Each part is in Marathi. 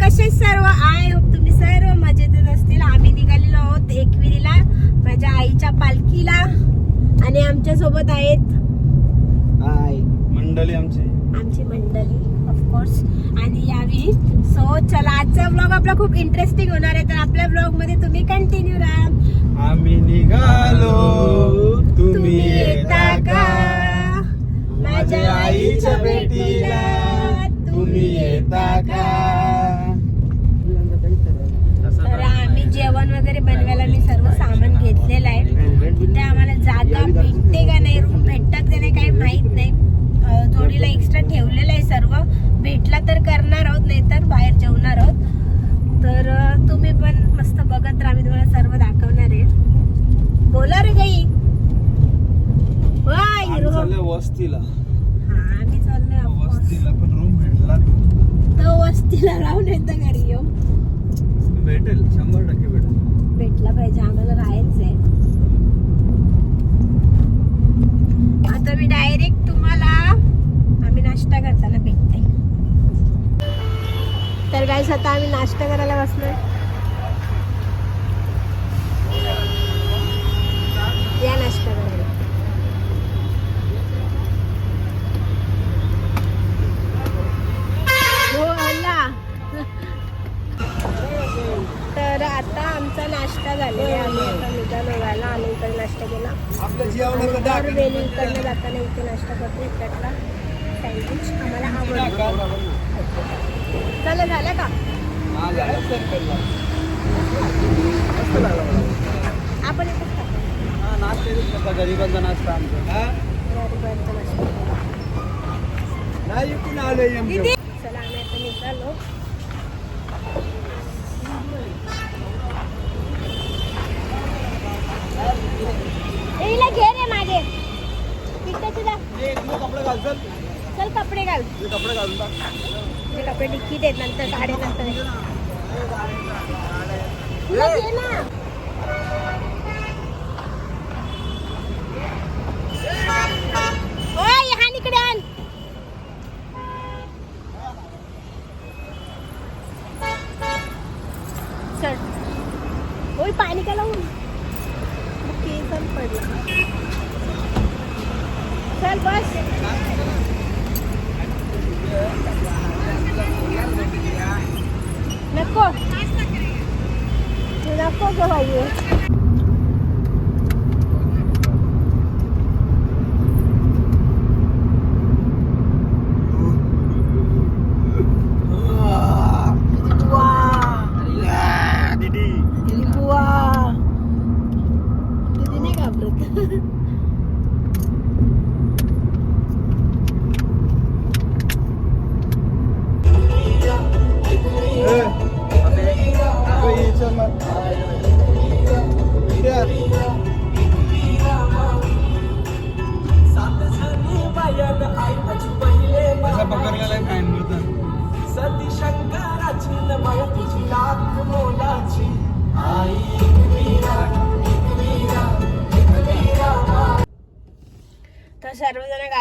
कसे सर्व आय होप तुम्ही सर्व मजेतच असतील. आम्ही निघालेलो आहोत एकविरीला माझ्या आईच्या पालखीला. आणि आमच्यासोबत आहेत मंडळी आमची. आमची मंडळी ऑफकोर्स आणि यावी सो चला आजचा ब्लॉग आपला खूप इंटरेस्टिंग होणार आहे. तर आपल्या ब्लॉगमध्ये तुम्ही कंटिन्यू राहा. आम्ही निघालो. तुम्ही येता का? माझ्या आईच्या भेटीला तुम्ही येता का तर आम्ही जेवण वगैरे बनवायला मी सर्व सामान घेतलेलं आहे. तिथे आम्हाला जागा भेटते का नाही रूम भेटतात का नाही काही माहीत नाही. अं, जोडीला एक्स्ट्रा ठेवलेलं आहे सर्व. भेटला तर करणार आहोत नाही तर बाहेर जेवणार आहोत. तर तुम्ही पण मस्त बघत राहा मी तुम्हाला सर्व दाखवणार आहे. बोला रे काही वस्तीला. हा आम्ही चाललोय. वस्तीला पण रूम भेटला. तो वस्तीला राहून येतं घरी येऊ भेटेल शंभर टक्के भेटेल. भेटला पाहिजे आम्हाला राहायचंय. आता मी डायरेक्ट तुम्हाला आम्ही नाश्ता करताना भेटते. तर गाईस आता आम्ही नाश्ता करायला बसलोय. या नाश्ता नाश्ता झालेला आम्ही आता निघालो व्हायला आम्ही इकडे नाश्ता केला. दरवेळी इकडनं जाताना इथे नाश्ता करतो इकडला सँडविच आम्हाला आवडतो. चला झालं का? आपण इथेच खातो. गरीबांचा नाश्ता आमचा. गरीबांचा नाश्ता. चला आम्ही आता निघालो. हिला घे रे मागे. तिकडे तुझा कपडे घालतात चल कपडे घाल. कपडे घालून टाक. कपडे डिक्कीत आहेत नंतर काढे नंतर तुला घे ना. ओय हा इकडे आण.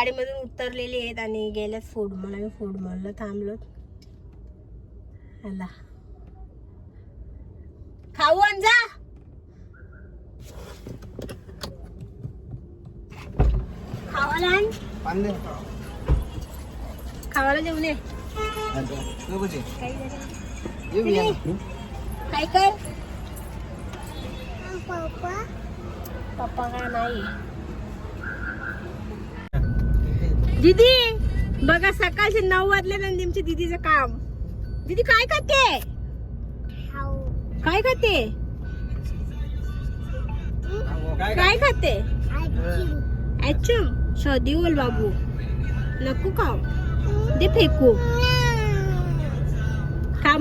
गाडीमधून उतरलेली आहेत आणि गेल्यात फूड मॉल आम्ही फूड मॉलला थांबलो. आला खाऊ आण जा. खावाला आण. पांदे खावाला जेवण ये? काय कर? पप्पा का नाही? दीदी बघा सकाळचे नऊ वाजले ना तुमच्या दीदीचं काम. दीदी काय खाते? काय खाते? काय खाते? ऍचम शोधी बोल बाबू. नको खाऊ. दे फेकू. खा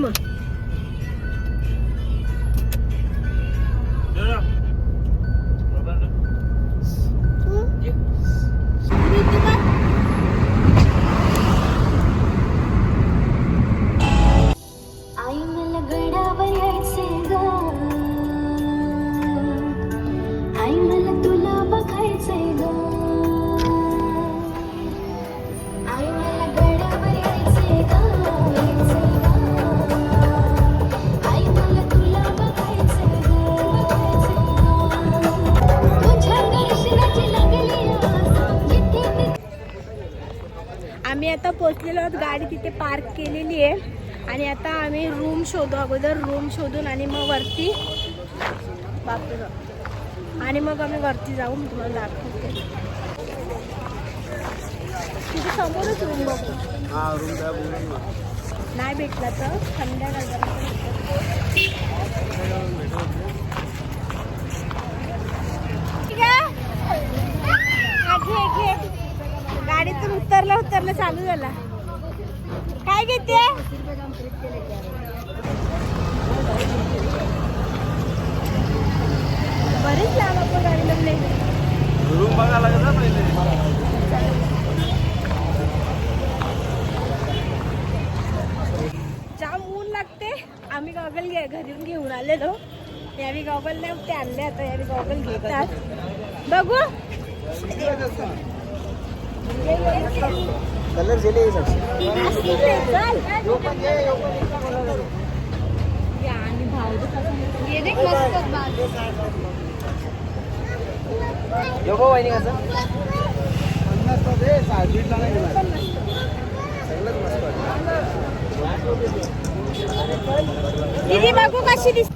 गाडी तिथे पार्क केलेली आहे. आणि आता आम्ही रूम शोधू अगोदर रूम शोधून आणि मग वरती बापरे. बाप. आणि मग आम्ही वरती जाऊ मी तुम्हाला दाखवते. तिथे समोरच रूम बघू. नाही भेटला तर? घे. गाडीतून उतरलं उतरलं चालू झाला. काय घेते? बरेच लांब आपण गाडी लागले रूम बघायला लागत पहिले. जाम ऊन लागते. आम्ही गॉगल घे घरी घेऊन आलेलो. यावी गॉगल नाही ते आणले आता यावी गॉगल घेतात बघू. कलर गेले आणि भाऊ ये देख कसं? नाही दीदी बघू कशी दिस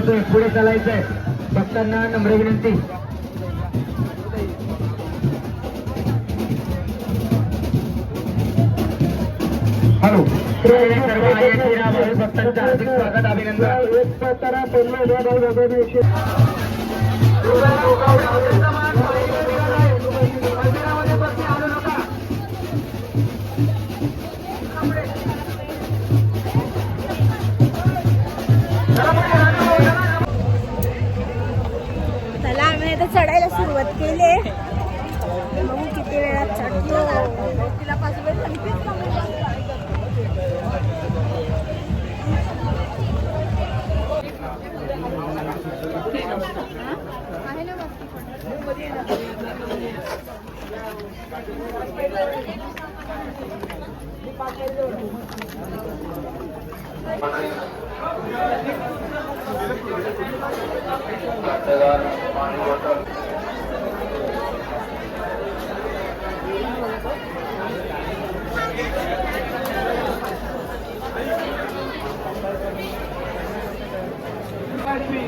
होतोय पुढे चालायचंय. भक्तांना नम्र विनंती. हॅलो. भक्तांचं हार्दिक स्वागत अभिनंदन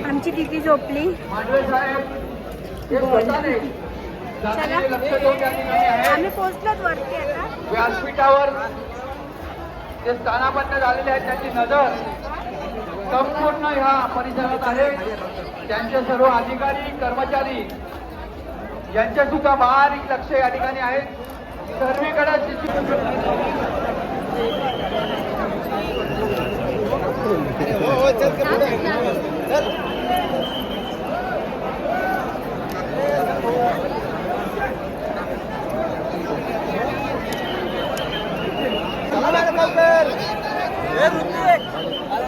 आमची दिदी झोपली? चला. आम्ही पोहोचलोच वरती आता. व्यासपीठावर जे स्थानापन्न झालेले आहेत त्यांची नजर संपूर्ण ह्या परिसरात आहे. त्यांचे सर्व अधिकारी कर्मचारी यांचे सुद्धा बारीक लक्ष या ठिकाणी आहेत सर्वीकडे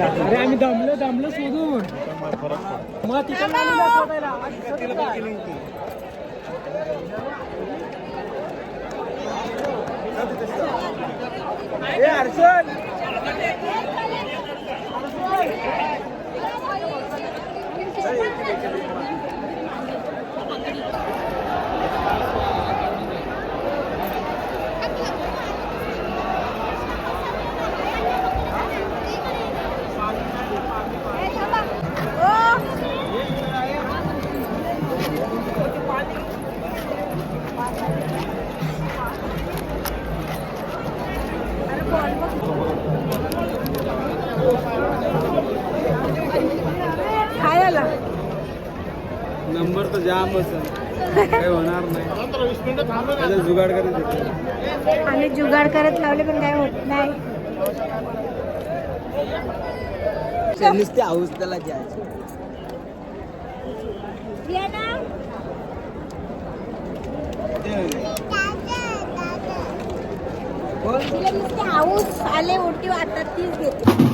अरे आम्ही दमलो दमलो शोधून मग काय झालं नंबर तर जामच. काही होणार नाही. त्याचा जुगाड करायचं आम्ही जुगाड करत लावले पण काय होत नाही. नुसते हाऊस त्याला जायचं. हाऊस आले ओटी वाटतात तीच घेते.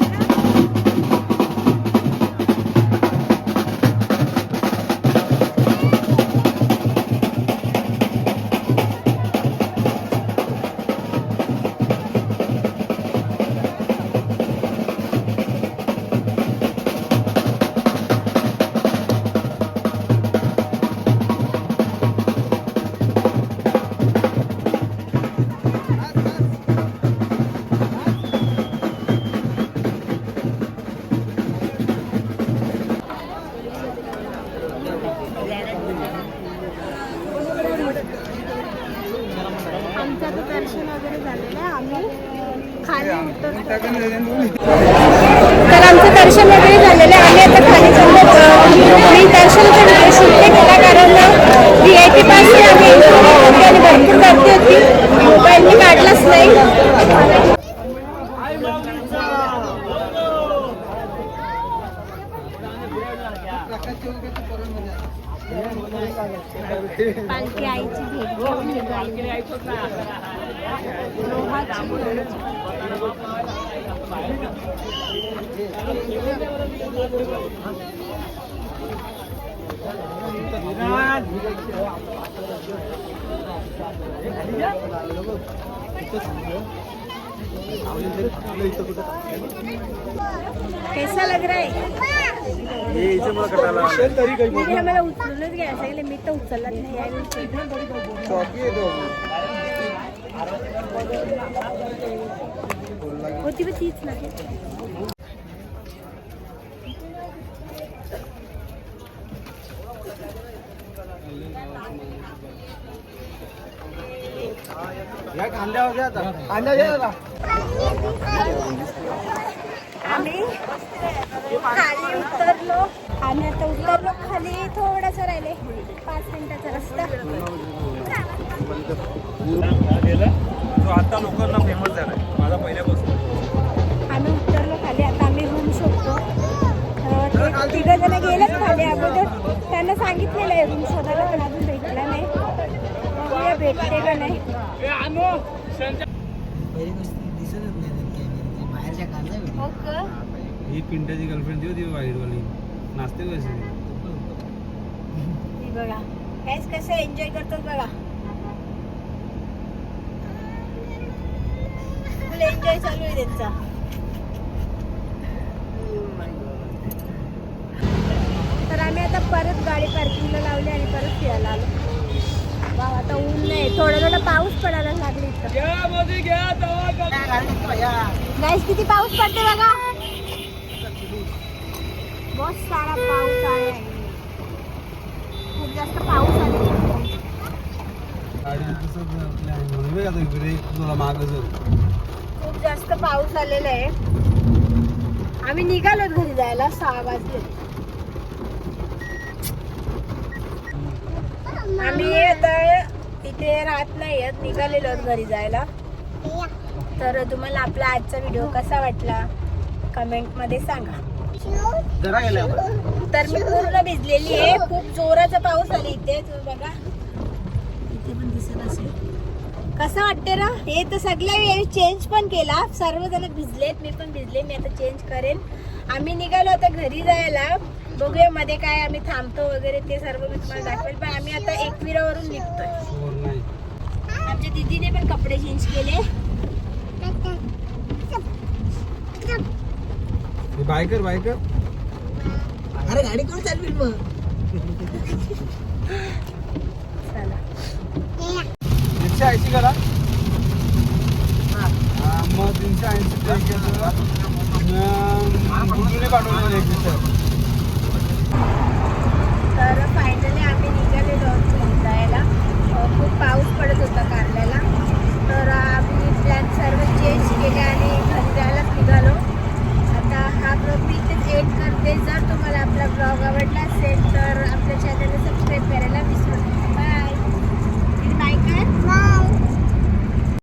तर आमचं दर्शन वगैरे झालेलं आहे. आम्ही आता खाली चाललो मी दर्शन करते शुल्क कलाकारांना व्ही आय टी पास आम्ही आणि भरपूर गर्दी होती. मोबाईल मी काढलाच नाही. पालखी आईची भेट घेऊन कैसा लग रहा है? मी आम्हाला उचलूनच घ्यायला मी तर नाही होती पण तीच ना या कांद्यावर घ्या आता कांद्या घ्या आता आम्ही खाली उतरलो. आम्ही आता उतरलो. खाली थोडस राहिले. पाच मिनिटाचा रस्ता. तो आता लोकांना फेमस झालाय. माझा पहिल्यापासून आम्ही उतरलो खाली. आता आम्ही रूम शोधतो. तिघ जण गेलेच खाली. अगोदर. त्यांना सांगितलेलं आहे रूम शोधायला पण अजून भेटला नाही. भेटते का नाही. हो का? ही पिंट्याची गर्लफ्रेंड ती होती वाईटवाली. नाचते कशी ही बघा. कसं एन्जॉय करतात बघा. फुल एन्जॉय चालू आहे त्यांचा. तर आम्ही आता परत गाडी पार्किंगला लावली आणि परत फिरायला आलो. वाव आता ऊन नाही. थोडा थोडा पाऊस पडायला लागला गाईस किती पाऊस पडते बघा. बहुत सारा पाऊस आहे. खूप जास्त पाऊस आले खूप जास्त पाऊस आलेला आहे. आम्ही निघालो घरी जायला सहा वाजले. आम्ही आता इथे राहत नाही आहेत. निघालेलो घरी जायला. तर तुम्हाला आपला आजचा व्हिडिओ कसा वाटला? कमेंटमध्ये सांगा. तर मी पूर्ण भिजलेली आहे. खूप जोराचा पाऊस आला इथे. बघा. इथे पण दिसत असेल. कसं वाटते ना? हे तर सगळ्या वेळी चेंज पण केला. सर्वजण भिजलेत. मी पण भिजले. मी आता चेंज करेन. आम्ही निघालो आता घरी जायला. बघूया मध्ये काय आम्ही थांबतो वगैरे ते सर्व मी तुम्हाला दाखवेल. पण आम्ही आता एकविरावरून निघतोय. आमच्या दीदीने पण कपडे चेंज केले. हे बायकर बायकर. अरे गाडी कोण चालवी मग? तीनशे ऐंशी करा. हा, मग तीनशे ऐंशी पाठवलं एक दिवसात. तर फायनली आम्ही निघाले आहोत जायला खूप पाऊस पडत होता कारल्याला. तर आम्ही प्लॅन सर्व चेंज केले आणि घरी जायलाच निघालो. आता हा ब्लॉग मी इथेच एड करते. जर तुम्हाला आपला ब्लॉग आवडला असेल तर आपल्या चॅनलला सबस्क्राईब करायला विसरू नका. बाय बाय काय